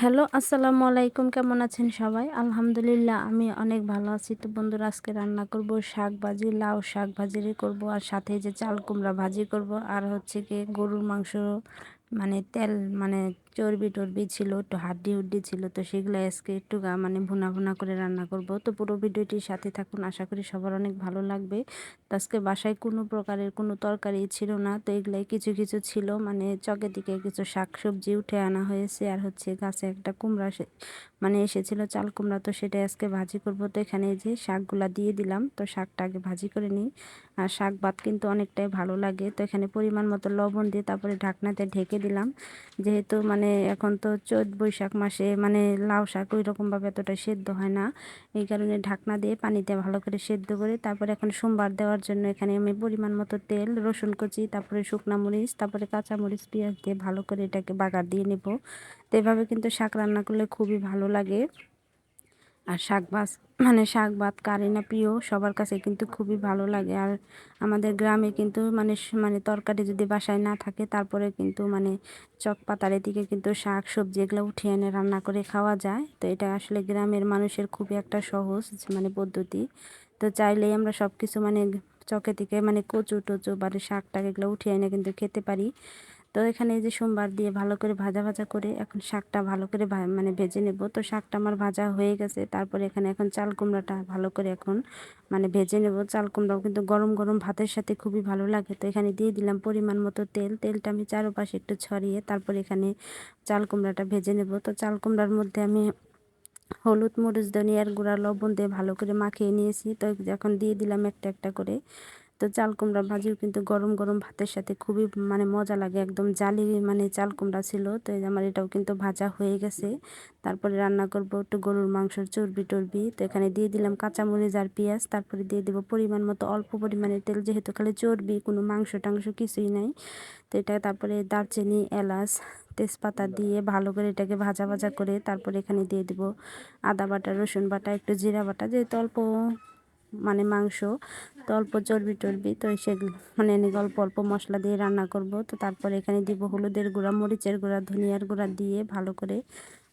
Hello, আসসালামু আলাইকুম। কেমন আছেন সবাই? আলহামদুলিল্লাহ, আমি অনেক ভালো আছি। তো বন্ধুরা, আজকে রান্না করব শাক ভাজি, লাউ শাক ভাজিরই করব, আর সাথে যে চাল কুমড়া ভাজি করব, আর হচ্ছে কি গরুর মাংস মানে তেল মানে চর্বি টর্বি ছিল, একটু হাড্ডি হুড্ডি ছিল, তো সেগুলো আজকে একটু গা মানে ভুনা ভুনা করে রান্না করব। তো পুরো ভিডিওটির সাথে থাকুন, আশা করি সবার অনেক ভালো লাগবে। তো আজকে বাসায় কোনো প্রকারের কোনো তরকারি ছিল না, তো এগুলাই কিছু কিছু ছিল। মানে চকের দিকে কিছু শাক সবজি উঠে আনা হয়েছে, আর হচ্ছে গাছে একটা কুমড়া মানে এসেছিল চাল কুমড়া, তো সেটা আজকে ভাজি করব। তো এখানে যে শাকগুলা দিয়ে দিলাম, তো শাকটা আগে ভাজি করে নিই। আর শাক ভাত কিন্তু অনেকটাই ভালো লাগে। তো এখানে পরিমাণ মতো লবণ দিয়ে তারপরে ঢাকনাতে ঢেকে দিলাম। যেহেতু মানে এখন তো চৈত বৈশাখ মাসে মানে লাউ শাক ওই রকমভাবে এতটা সেদ্ধ হয় না। এই কারণে ঢাকনা দিয়ে পানিতে ভালো করে সেদ্ধ করে তারপরে এখন সোমবার দেওয়ার জন্য এখানে আমি পরিমাণ মতো তেল, রসুন কুচি, তারপরে শুকনা মরিচ, তারপরে কাঁচা মরিচ, পেঁয়াজ দিয়ে ভালো করে এটাকে বাগার দিয়ে নেব। তো এভাবে কিন্তু শাক রান্না করলে খুবই ভালো লাগে। আর শাক ভাত মানে শাক ভাত কারি না প্রিয়, সবার কাছে কিন্তু খুবই ভালো লাগে। আর আমাদের গ্রামে কিন্তু মানে মানে তরকারি যদি বাসায় না থাকে, তারপরে কিন্তু মানে চক পাতার এদিকে কিন্তু শাক, সবজি এগুলো উঠিয়ে এনে রান্না করে খাওয়া যায়। তো এটা আসলে গ্রামের মানুষের খুবই একটা সহজ মানে পদ্ধতি। তো চাইলেই আমরা সব কিছু মানে চকে থেকে মানে কচু টচু বা শাক টাক এগুলো উঠিয়ে এনে কিন্তু খেতে পারি। তো এখানে এই যে সোমবার দিয়ে ভালো করে ভাজা ভাজা করে এখন শাকটা ভালো করে মানে ভেজে নেব। তো শাকটা আমার ভাজা হয়ে গেছে। তারপরে এখানে এখন চাল কুমড়াটা ভালো করে এখন মানে ভেজে নেব। চাল কুমড়াও কিন্তু গরম গরম ভাতের সাথে খুবই ভালো লাগে। তো এখানে দিয়ে দিলাম পরিমাণ মতো তেল। তেলটা আমি চারোপাশে একটু ছড়িয়ে তারপর এখানে চাল কুমড়াটা ভেজে নেব। তো চাল কুমড়ার মধ্যে আমি হলুদ, মরিচ, ধনিয়ার গুঁড়া, লবণ দিয়ে ভালো করে মাখিয়ে নিয়েছি। তো এখন দিয়ে দিলাম একটা একটা করে। তো চাল কুমড়া ভাজিও কিন্তু গরম গরম ভাতের সাথে খুবই মানে মজা লাগে। একদম জালি মানে চাল কুমড়া ছিল, তো আমার এটাও কিন্তু ভাজা হয়ে গেছে। তারপরে রান্না করব একটু গরুর মাংসর চর্বি টর্বি। তো এখানে দিয়ে দিলাম কাঁচামরিচ আর পেঁয়াজ। তারপরে দিয়ে দেবো পরিমাণ মতো অল্প পরিমাণে তেল, যেহেতু খালি চর্বি, কোনো মাংস টাংস কিছুই নাই। তো এটা তারপরে দারচিনি, এলাচ, তেজপাতা দিয়ে ভালো করে এটাকে ভাজা ভাজা করে তারপরে এখানে দিয়ে দেবো আদা বাটা, রসুন বাটা, একটু জিরা বাটা, যেহেতু অল্প মানে মাংস, তো অল্প চর্বি টর্বি, তো সে মানে অল্প অল্প মশলা দিয়ে রান্না করব। তো তারপরে এখানে দিব হলুদের গুঁড়া, মরিচের গুঁড়া, ধনিয়ার গুঁড়া দিয়ে ভালো করে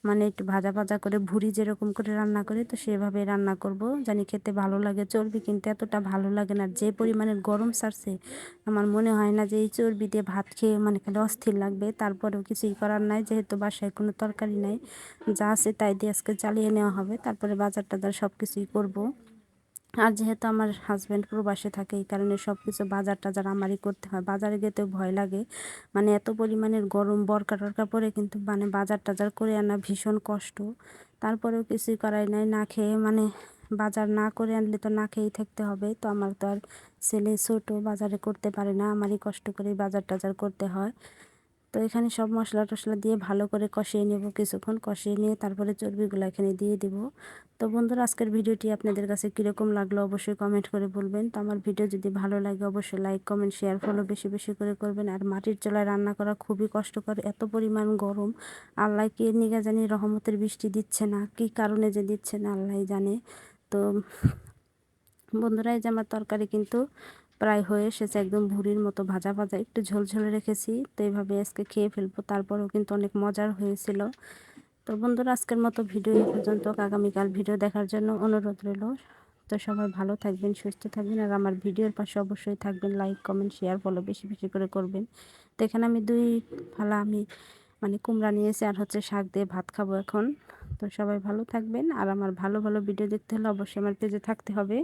মানে একটু ভাজা ভাজা করে ভুড়ি যেরকম করে রান্না করে, তো সেভাবে রান্না করব। জানি খেতে ভালো লাগে, চর্বি কিন্তু এতটা ভালো লাগে না। যে পরিমাণের গরম সারছে, আমার মনে হয় না যে এই চর্বি দিয়ে ভাত খেয়ে মানে খালি অস্থির লাগবে। তারপরেও কিছুই করার নাই, যেহেতু বাসায় কোনো তরকারি নাই, যা আছে তাই দিয়ে আজকে চালিয়ে নেওয়া হবে। তারপরে বাজার টাজার সব কিছুই করব। আর যেহেতু আমার হাজব্যান্ড প্রবাসে থাকে, এই কারণে সব কিছু বাজার টাজার আমারই করতে হয়। বাজারে যেতে ভয় লাগে। মানে এত পরিমাণের গরম, বরকা টরকা পরে কিন্তু মানে বাজার টাজার করে আনা ভীষণ কষ্ট। তারপরেও কিছুই করাই নাই, না খেয়ে মানে বাজার না করে আনলে তো না খেয়েই থাকতে হবে। তো আমার তো আর ছেলে ছোটো, বাজারে করতে পারে না। আমারই কষ্ট করে বাজার টাজার করতে হয়। তো এখানে সব মশলা টশলা দিয়ে ভালো করে কষিয়ে নেব কিছুক্ষণ। কষিয়ে নিয়ে তারপরে চর্বিগুলো এখানে দিয়ে দিব। তো বন্ধুরা, আজকের ভিডিওটি আপনাদের কাছে কীরকম লাগল অবশ্যই কমেন্ট করে বলবেন। তো আমার ভিডিও যদি ভালো লাগে অবশ্যই লাইক কমেন্ট শেয়ার ফলো বেশি বেশি করে করবেন। আর মাটির চলায় রান্না করা খুবই কষ্টকর, এত পরিমাণ গরম। আল্লাহ কে নিগা জানি রহমতের বৃষ্টি দিচ্ছে না, কি কারণে যে দিচ্ছে না আল্লাহ জানে। তো বন্ধুরা, এই যে আমার তরকারি কিন্তু প্রায় হয়ে এসেছে, একদম ভুড়ির মতো ভাজা ভাজা, একটু ঝোলঝোলে রেখেছি, তো এইভাবে আজকে খেয়ে ফেলব। তারপরেও কিন্তু অনেক মজার হয়েছিল। তো বন্ধুরা, আজকের মতো ভিডিও এই পর্যন্ত। আগামীকাল ভিডিও দেখার জন্য অনুরোধ রইল। তো সবাই ভালো থাকবেন, সুস্থ থাকবেন, আর আমার ভিডিওর পাশে অবশ্যই থাকবেন। লাইক কমেন্ট শেয়ার ফলো বেশি বেশি করে করবেন। তো এখানে আমি দুই ফালা আমি মানে কুমড়া নিয়েছি, আর হচ্ছে শাক দিয়ে ভাত খাব এখন। তো সবাই ভালো থাকবেন, আর আমার ভালো ভালো ভিডিও দেখতে হলে অবশ্যই আমার পেজে থাকতে হবে।